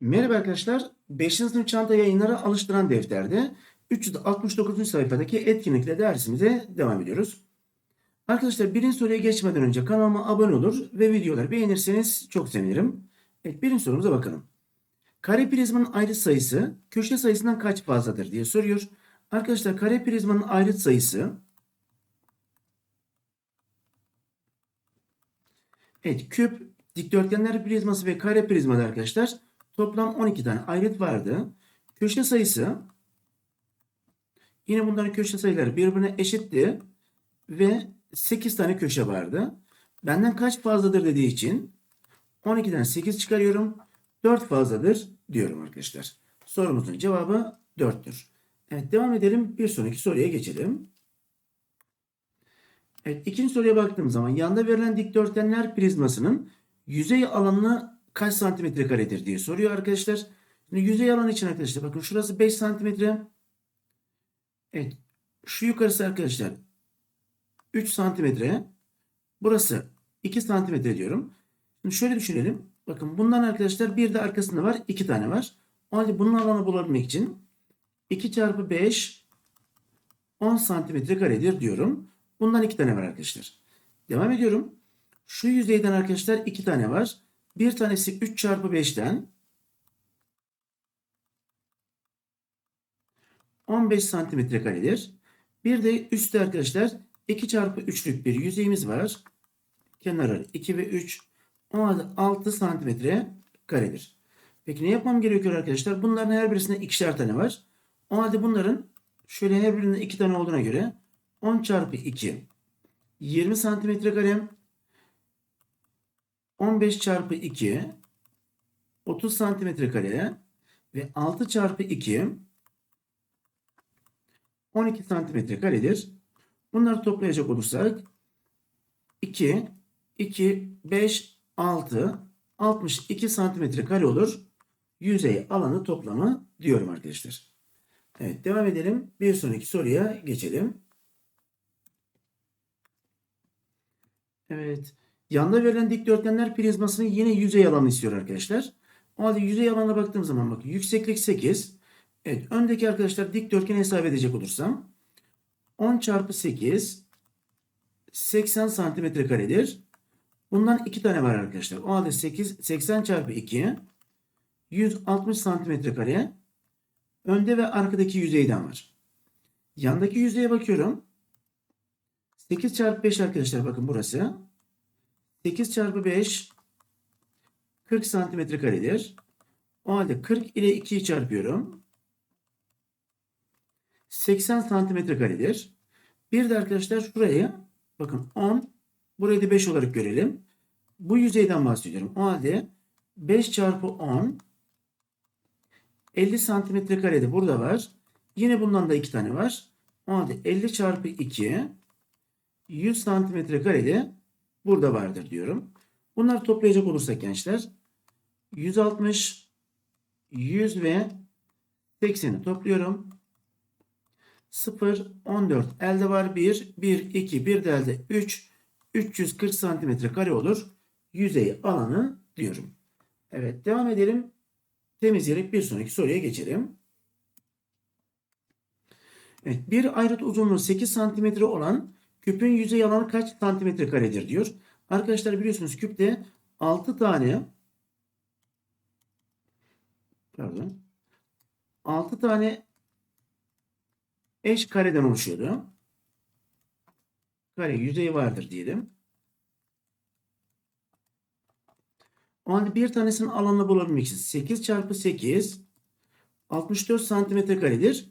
Merhaba arkadaşlar. 5. sınıf çanta yayınları alıştıran defterde 369. sayfadaki etkinlikle dersimize devam ediyoruz. Arkadaşlar birinci soruya geçmeden önce kanalıma abone olur ve videoları beğenirseniz çok sevinirim. Evet birinci sorumuza bakalım. Kare prizmanın ayrıt sayısı köşe sayısından kaç fazladır diye soruyor. Arkadaşlar kare prizmanın ayrıt sayısı Evet küp, dikdörtgenler prizması ve kare prizmada arkadaşlar toplam 12 tane ayrıt vardı. Köşe sayısı yine bunların köşe sayıları birbirine eşitti ve 8 tane köşe vardı. Benden kaç fazladır dediği için 12'den 8 çıkarıyorum. 4 fazladır diyorum arkadaşlar. Sorumuzun cevabı 4'tür. Evet devam edelim. Bir sonraki soruya geçelim. Evet, ikinci soruya baktığım zaman yanda verilen dikdörtgenler prizmasının yüzey alanı kaç santimetre karedir diye soruyor arkadaşlar. Şimdi yüzey alanı için arkadaşlar bakın şurası 5 santimetre. Evet şu yukarısı arkadaşlar 3 santimetre. Burası 2 santimetre diyorum. Şimdi şöyle düşünelim. Bakın bundan arkadaşlar bir de arkasında var. 2 tane var. O halde bunun alanı bulabilmek için 2 çarpı 5 10 santimetre karedir diyorum. Bundan 2 tane var arkadaşlar. Devam ediyorum. Şu yüzeyden arkadaşlar 2 tane var. Bir tanesi 3 çarpı 5'ten 15 santimetre karedir. Bir de üstte arkadaşlar 2 çarpı 3'lük bir yüzeyimiz var. Kenarları 2 ve 3. O halde 6 santimetre karedir. Peki ne yapmam gerekiyor arkadaşlar? Bunların her birisinde ikişer tane var. O halde bunların şöyle her birinde 2 tane olduğuna göre 10 çarpı 2 20 santimetre kare 15 çarpı 2 30 santimetre kare ve 6 çarpı 2 12 santimetre karedir. Bunları toplayacak olursak 2 2 5 6 62 santimetre kare olur. Yüzey alanı toplamı diyorum arkadaşlar. Evet devam edelim. Bir sonraki soruya geçelim. Evet. Yanda verilen dikdörtgenler prizmasının yine yüzey alanı istiyor arkadaşlar. O halde yüzey alanına baktığım zaman bak yükseklik 8. Evet öndeki arkadaşlar dikdörtgeni hesap edecek olursam 10 çarpı 8 80 santimetre karedir. Bundan 2 tane var arkadaşlar. O halde 8 80 çarpı 2 160 santimetre kare önde ve arkadaki yüzeyden var. Yandaki yüzeye bakıyorum. 8 çarpı 5 arkadaşlar bakın burası. 8 çarpı 5 40 santimetre karedir. O halde 40 ile 2'yi çarpıyorum. 80 santimetre karedir. Bir de arkadaşlar şurayı bakın 10 burayı da 5 olarak görelim. Bu yüzeyden bahsediyorum. O halde 5 çarpı 10 50 santimetre karede burada var. Yine bundan da 2 tane var. O halde 50 çarpı 2 100 santimetre karede burada vardır diyorum. Bunları toplayacak olursak gençler 160 100 ve 80'i topluyorum. 0 14 elde var 1 1 2 1 de elde 3 340 santimetre kare olur. Yüzey alanı diyorum. Evet devam edelim. Temizleyerek bir sonraki soruya geçelim. Evet, bir ayrıt uzunluğu 8 santimetre olan küpün yüzey alanı kaç santimetre karedir diyor. Arkadaşlar biliyorsunuz küpte 6 tane pardon 6 tane eş kareden oluşuyordu. Kare yüzeyi vardır diyelim. O halde bir tanesinin alanını bulabilmek için 8 çarpı 8 64 santimetre karedir.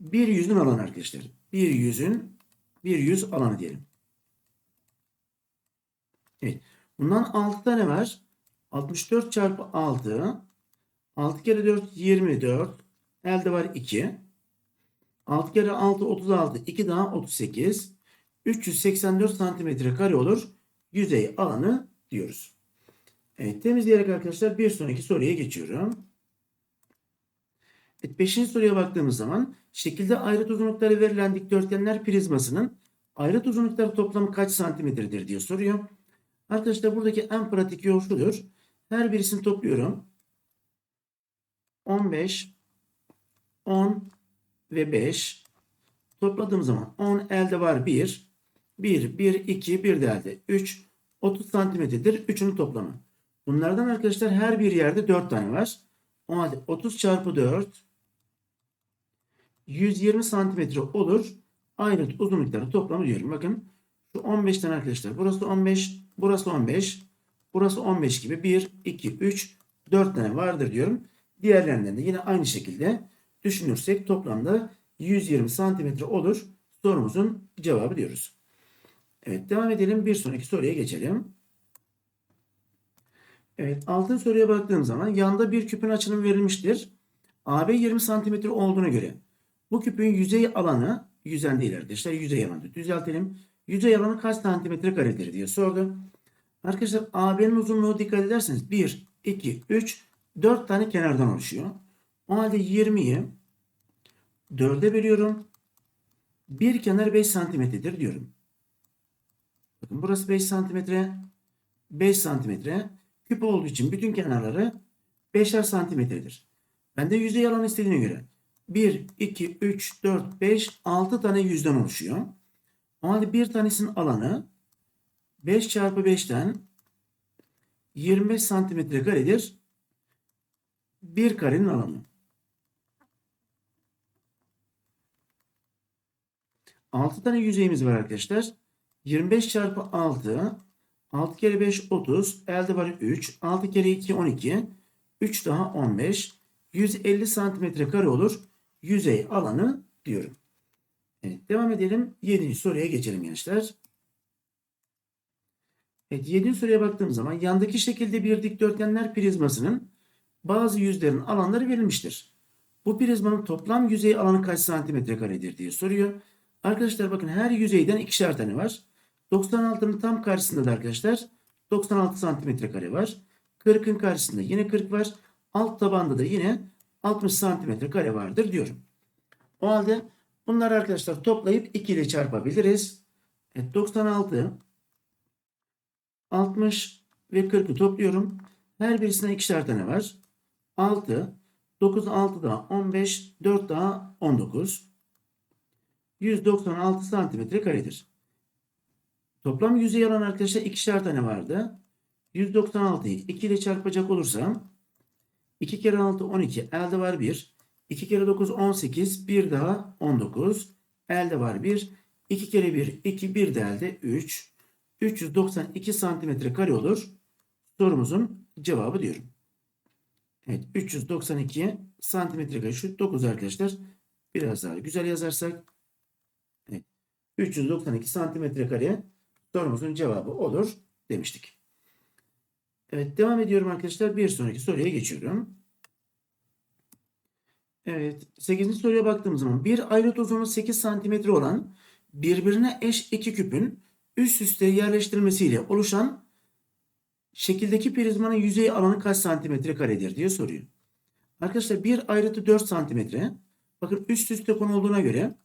Bir yüzün alanı arkadaşlar. Bir yüzün bir yüz alanı diyelim. Evet. Bundan 6 tane var. 64 çarpı 6 6 kere 4 24 elde var 2 6 kere 6 36 2 daha 38 384 santimetre kare olur. Yüzey alanı diyoruz. Evet temizleyerek arkadaşlar bir sonraki soruya geçiyorum. Evet, beşinci soruya baktığımız zaman şekilde ayrıt uzunlukları verilen dikdörtgenler prizmasının ayrıt uzunlukları toplamı kaç santimetredir diye soruyor. Arkadaşlar buradaki en pratik yol şudur. Her birisini topluyorum. 15, 10 ve 5. Topladığım zaman 10 elde var 1. 1, 1, 2, 1 de elde. 3, 30 santimetredir. Üçünün toplamı. Bunlardan arkadaşlar her bir yerde 4 tane var. O halde 30 çarpı 4 120 santimetre olur. Ayrıt uzunlukları toplamı diyorum. Bakın şu 15 tane arkadaşlar. Burası 15, burası 15, burası 15 gibi 1, 2, 3, 4 tane vardır diyorum. Diğerlerinden de yine aynı şekilde düşünürsek toplamda 120 santimetre olur. Sorumuzun cevabı diyoruz. Evet devam edelim. Bir sonraki soruya geçelim. Evet altın soruya baktığım zaman yanda bir küpün açılımı verilmiştir. AB 20 santimetre olduğuna göre bu küpün yüzey alanı yüzen değil arkadaşlar yüzey alanı düzeltelim. Yüzey alanı kaç santimetre karedir diye sordu. Arkadaşlar AB'nin uzunluğu dikkat ederseniz 1, 2, 3, 4 tane kenardan oluşuyor. O halde 20'yi 4'e bölüyorum. Bir kenar 5 santimetredir diyorum. Bakın burası 5 santimetre. 5 santimetre. Küp olduğu için bütün kenarları 5'er santimetredir. Ben de yüzey alanı istediğine göre 1, 2, 3, 4, 5, 6 tane yüzden oluşuyor. O halde bir tanesinin alanı 5 çarpı 5'ten 25 santimetre karedir. Bir karenin alanı. 6 tane yüzeyimiz var arkadaşlar. 25 çarpı 6. 6 kere 5 30. Elde var 3. 6 kere 2 12. 3 daha 15. 150 santimetre kare olur. Yüzey alanı diyorum. Evet, devam edelim. 7. soruya geçelim gençler. Evet, 7. soruya baktığım zaman yandaki şekilde bir dikdörtgenler prizmasının bazı yüzlerin alanları verilmiştir. Bu prizmanın toplam yüzey alanı kaç santimetre karedir diye soruyor. Arkadaşlar bakın her yüzeyden ikişer tane var. 96'nın tam karşısında da arkadaşlar 96 santimetre kare var. 40'ın karşısında yine 40 var. Alt tabanda da yine 60 santimetre kare vardır diyorum. O halde bunları arkadaşlar toplayıp 2 ile çarpabiliriz. Evet 96 60 ve 40'ı topluyorum. Her birisine ikişer tane var. 6 9 6 daha 15 4 daha 19 196 santimetre karedir. Toplam yüzey alan arkadaşlar ikişer tane vardı. 196'yı 2 ile çarpacak olursam 2 kere 6 12 elde var 1. 2 kere 9 18 bir daha 19 elde var 1. 2 kere 1 2 bir de elde 3. 392 santimetre kare olur. Sorumuzun cevabı diyorum. Evet 392 santimetre kare şu 9 arkadaşlar. Biraz daha güzel yazarsak 392 santimetre kare sorumuzun cevabı olur demiştik. Evet devam ediyorum arkadaşlar. Bir sonraki soruya geçiyorum. Evet 8. soruya baktığımız zaman bir ayrıt uzunluğu 8 santimetre olan birbirine eş iki küpün üst üste yerleştirilmesiyle oluşan şekildeki prizmanın yüzey alanı kaç santimetre karedir diye soruyor. Arkadaşlar bir ayrıtı 4 santimetre. Bakın üst üste konulduğuna göre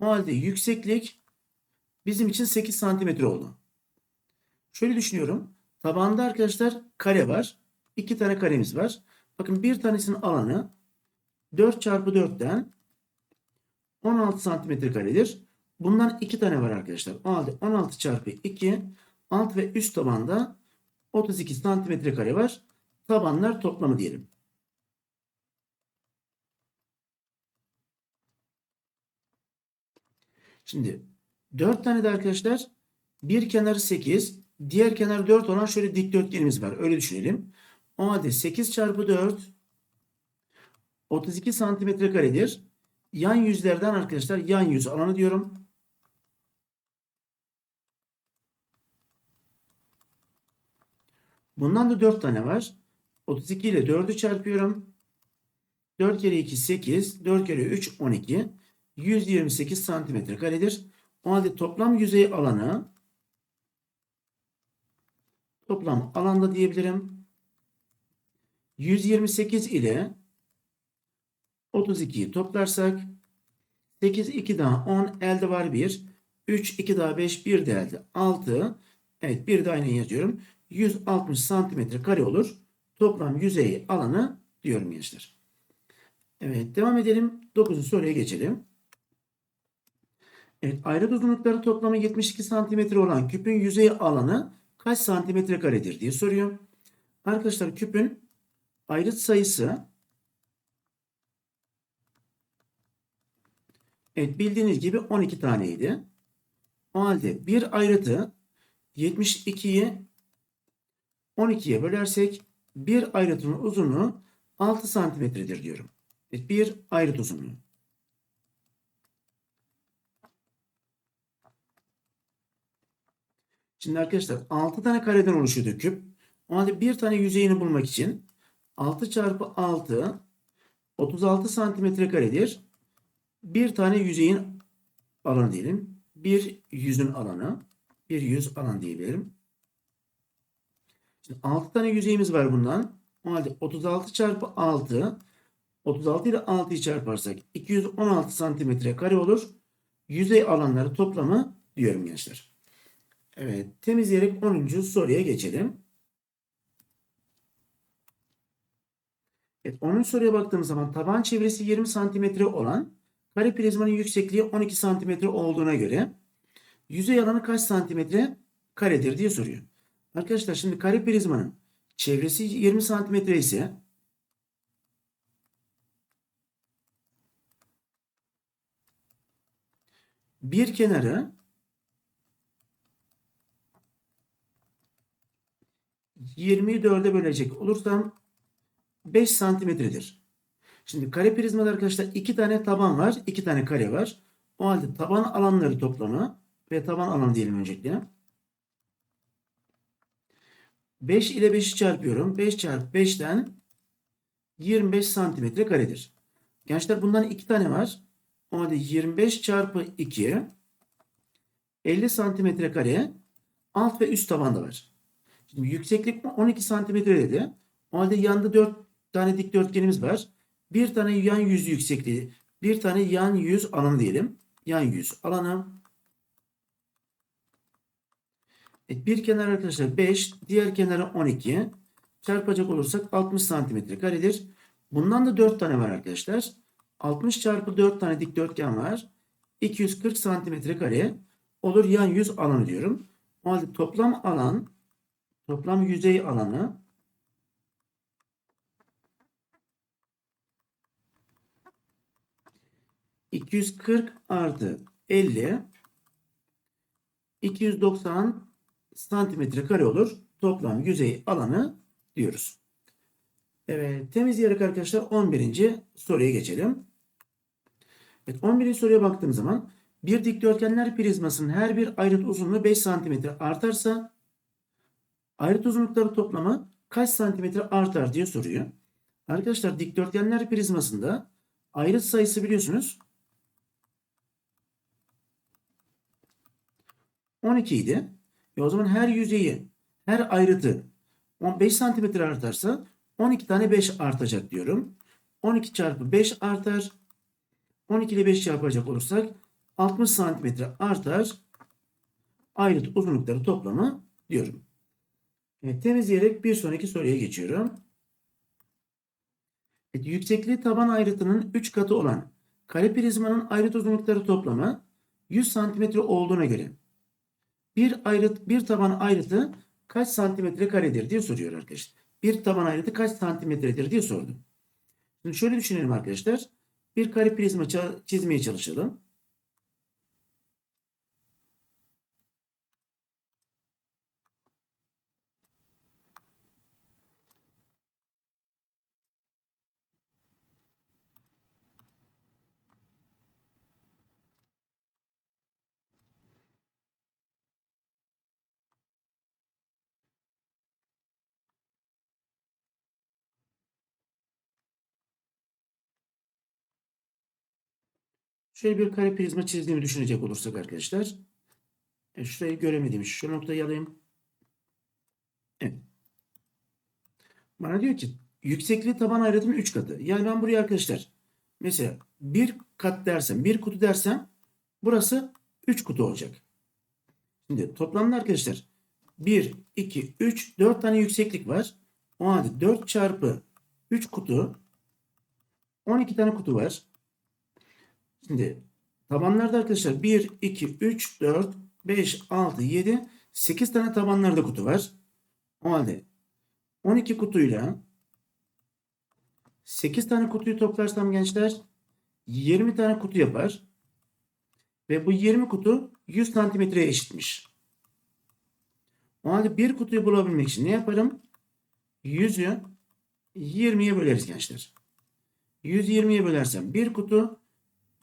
o halde yükseklik bizim için 8 santimetre oldu. Şöyle düşünüyorum. Tabanda arkadaşlar kare var. İki tane karemiz var. Bakın bir tanesinin alanı 4 çarpı 4'ten 16 santimetre karedir. Bundan iki tane var arkadaşlar. O halde 16 çarpı 2 alt ve üst tabanda 32 santimetre kare var. Tabanlar toplamı diyelim. Şimdi 4 tane de arkadaşlar bir kenarı 8 diğer kenar 4 olan şöyle dikdörtgenimiz var. Öyle düşünelim. O halde 8 çarpı 4 32 santimetre karedir. Yan yüzlerden arkadaşlar yan yüz alanı diyorum. Bundan da 4 tane var. 32 ile 4'ü çarpıyorum. 4 kere 2 8. 4 kere 3 12. 128 santimetre karedir. O halde toplam yüzey alanı toplam alanda diyebilirim. 128 ile 32'yi toplarsak 8 2 daha 10 elde var 1. 3 2 daha 5 1 de elde 6. Evet bir de aynı yazıyorum. 160 santimetre kare olur. Toplam yüzey alanı diyorum gençler. Evet devam edelim. 9. soruya geçelim. Evet ayrıt uzunlukları toplamı 72 santimetre olan küpün yüzey alanı kaç santimetre karedir diye soruyor. Arkadaşlar küpün ayrıt sayısı evet bildiğiniz gibi 12 taneydi. O halde bir ayrıtı 72'yi 12'ye bölersek bir ayrıtın uzunluğu 6 santimetredir diyorum. Evet, bir ayrıt uzunluğu. Şimdi arkadaşlar 6 tane kareden oluşuyordu küp. O halde bir tane yüzeyini bulmak için 6 çarpı 6 36 santimetre karedir. Bir tane yüzeyin alanı diyelim. Bir yüzün alanı. Bir yüz alan diyebilirim. Şimdi 6 tane yüzeyimiz var bundan. O halde 36 çarpı 6 36 ile 6'yı çarparsak 216 santimetre kare olur. Yüzey alanları toplamı diyorum gençler. Evet temizleyerek 10. soruya geçelim. Evet 10. soruya baktığımız zaman taban çevresi 20 santimetre olan kare prizmanın yüksekliği 12 santimetre olduğuna göre yüzey alanı kaç santimetre karedir diye soruyor. Arkadaşlar şimdi kare prizmanın çevresi 20 santimetre ise bir kenarı 20'yi 4'e bölecek olursam 5 santimetredir. Şimdi kare prizmada arkadaşlar iki tane taban var. iki tane kare var. O halde taban alanları toplamı ve taban alanı diyelim öncelikle. 5 ile 5'i çarpıyorum. 5 çarpı 5'ten 25 santimetre karedir. Gençler bundan iki tane var. O halde 25 çarpı 2 50 santimetre kare alt ve üst tabanda var. Şimdi yükseklik 12 santimetre dedi. O halde yanda 4 tane dikdörtgenimiz var. Bir tane yan yüz yüksekliği, bir tane yan yüz alanı diyelim. Yan yüz alanı. Evet, bir kenar arkadaşlar 5, diğer kenarı 12. Çarpacak olursak 60 santimetre karedir. Bundan da 4 tane var arkadaşlar. 60 çarpı 4 tane dikdörtgen var. 240 santimetre kare olur yan yüz alanı diyorum. O halde toplam alan toplam yüzey alanı ...240 artı 50... ...290 santimetre kare olur. Toplam yüzey alanı diyoruz. Evet temizleyerek arkadaşlar 11. soruya geçelim. Evet 11. soruya baktığım zaman... ...bir dikdörtgenler prizmasının her bir ayrıt uzunluğu 5 santimetre artarsa... Ayrıt uzunlukları toplamı kaç santimetre artar diye soruyor. Arkadaşlar dikdörtgenler prizmasında ayrıt sayısı biliyorsunuz 12 idi. E o zaman her yüzeyi, her ayrıtı 15 santimetre artarsa 12 tane 5 artacak diyorum. 12 çarpı 5 artar. 12 ile 5 çarpacak olursak 60 santimetre artar. Ayrıt uzunlukları toplamı diyorum. Evet, temizleyerek bir sonraki soruya geçiyorum. Evet, yüksekliği taban ayrıtının 3 katı olan kare prizmanın ayrıt uzunlukları toplamı 100 santimetre olduğuna göre bir ayrıt bir taban ayrıtı kaç santimetre karedir diye soruyor arkadaşlar. Bir taban ayrıtı kaç santimetredir diye sordu. Şimdi şöyle düşünelim arkadaşlar. Bir kare prizma çizmeye çalışalım. Şöyle bir kare prizma çizdiğimi düşünecek olursak arkadaşlar. E şurayı göremediğim şu noktayı alayım. Evet. Bana diyor ki yüksekliği taban ayrıtının 3 katı. Yani ben buraya arkadaşlar mesela bir kat dersem, bir kutu dersem burası 3 kutu olacak. Şimdi toplamda arkadaşlar 1, 2, 3, 4 tane yükseklik var. O halde 4 çarpı 3 kutu 12 tane kutu var. Şimdi tabanlarda arkadaşlar 1, 2, 3, 4, 5, 6, 7, 8 tane tabanlarda kutu var. O halde 12 kutuyla 8 tane kutuyu toplarsam gençler 20 tane kutu yapar. Ve bu 20 kutu 100 santimetreye eşitmiş. O halde bir kutuyu bulabilmek için ne yaparım? 100'ü 20'ye böleriz gençler. 120'ye bölersem bir kutu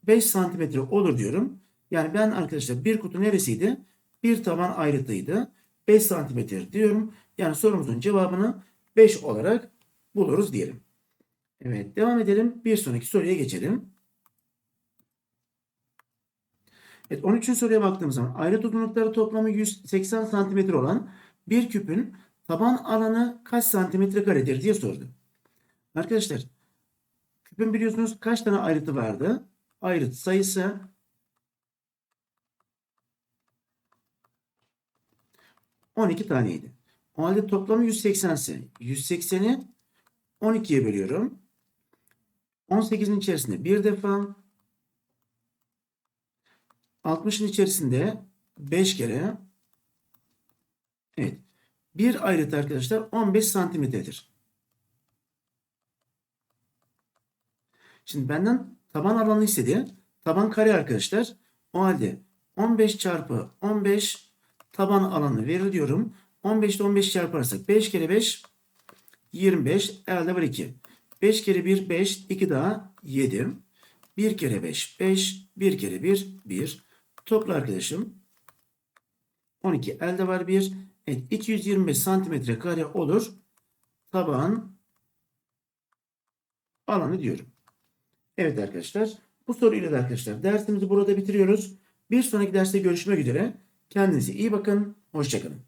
5 santimetre olur diyorum. Yani ben arkadaşlar bir kutu neresiydi? Bir taban ayrıtıydı. 5 santimetre diyorum. Yani sorumuzun cevabını 5 olarak buluruz diyelim. Evet devam edelim. Bir sonraki soruya geçelim. Evet 13. soruya baktığımız zaman ayrıt uzunlukları toplamı 180 santimetre olan bir küpün taban alanı kaç santimetre karedir diye sordu. Arkadaşlar küpün biliyorsunuz kaç tane ayrıtı vardı? Ayrıt sayısı ...12 taneydi. O halde toplamı 180 ise 180'i 12'ye bölüyorum. 18'in içerisinde bir defa 60'ın içerisinde 5 kere evet bir ayrıt arkadaşlar 15 santimetredir. Şimdi benden taban alanı istedi. Taban kare arkadaşlar. O halde 15 çarpı 15 taban alanı veriliyorum. 15 ile 15 çarparsak 5 kere 5 25 elde var 2. 5 kere 1 5 2 daha 7. 1 kere 5 5 1 kere 1 1. Topla arkadaşım. 12 elde var 1. Evet 225 santimetre kare olur. Taban alanı diyorum. Evet arkadaşlar. Bu soruyla da arkadaşlar dersimizi burada bitiriyoruz. Bir sonraki derste görüşmek üzere. Kendinize iyi bakın. Hoşçakalın.